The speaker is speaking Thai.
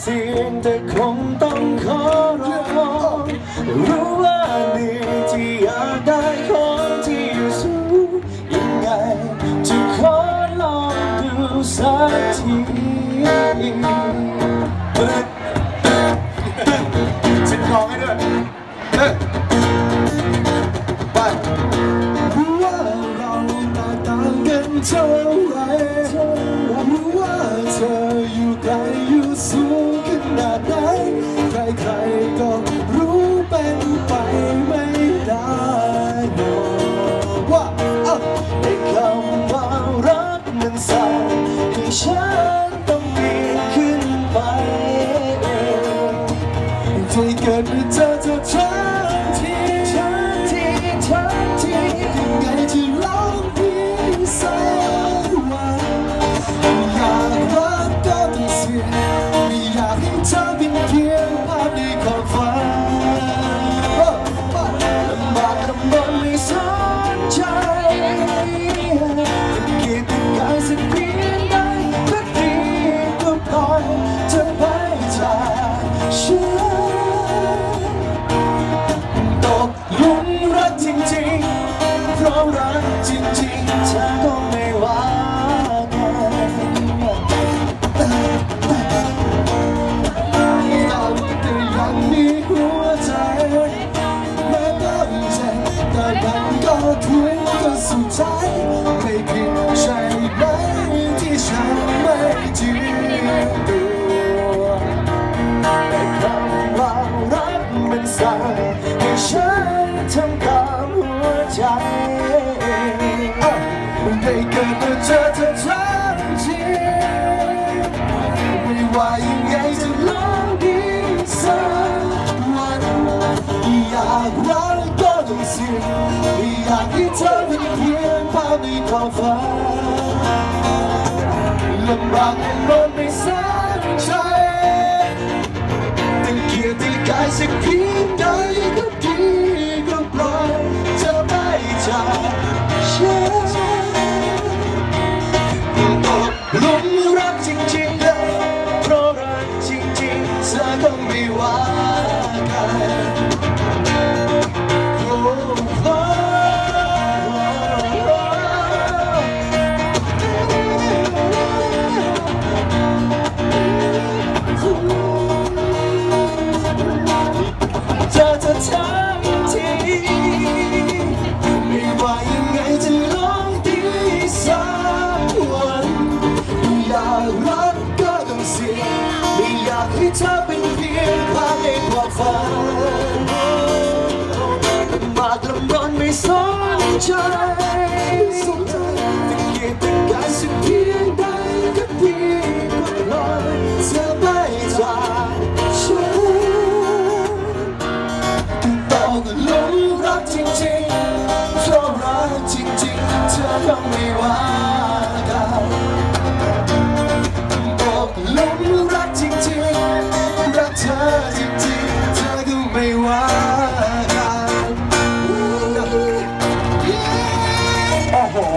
เสียงแต่คงต้องขอร้องรู้ว่าเหนื่อยที่อยากได้ของที่อยู่สูงยังไงจะขอลองดูสักที สูงขนาดไหนใครๆก็รู้เป็นไปไม่ได้หรอกว่าในคำว่ารักมันสั่งให้ฉันต้องปีนขึ้นไปเองที่เกิดมาเจอเธอ แม้ต้องเจ็บแต่มันก็ทุกข์ก็สุดท้ายไม่ผิดใช่ไหมที่ฉันไม่จริงตัวแต่คำว่ารักมันสั่งให้ฉันทำตามหัวใจได้เกิดมาเจอเธอากให้เธอเป็นเพียงภาพในควางฟ้าลำบากลำบนไม่สนใจแต่เกียรติกายสักเพียงใดก็ดีก็ เสียไม่อยากให้เธอเป็นเพียงภาพในความฝันลำบากลำบนไม่สนใจสนใจแต่เกียรติกายสักเพียงใดก็ดีก็ปล่อยเธอไปจากฉันต้องหลงรักจริงๆเพราะรักจริงๆเธอต้องไม่ pay what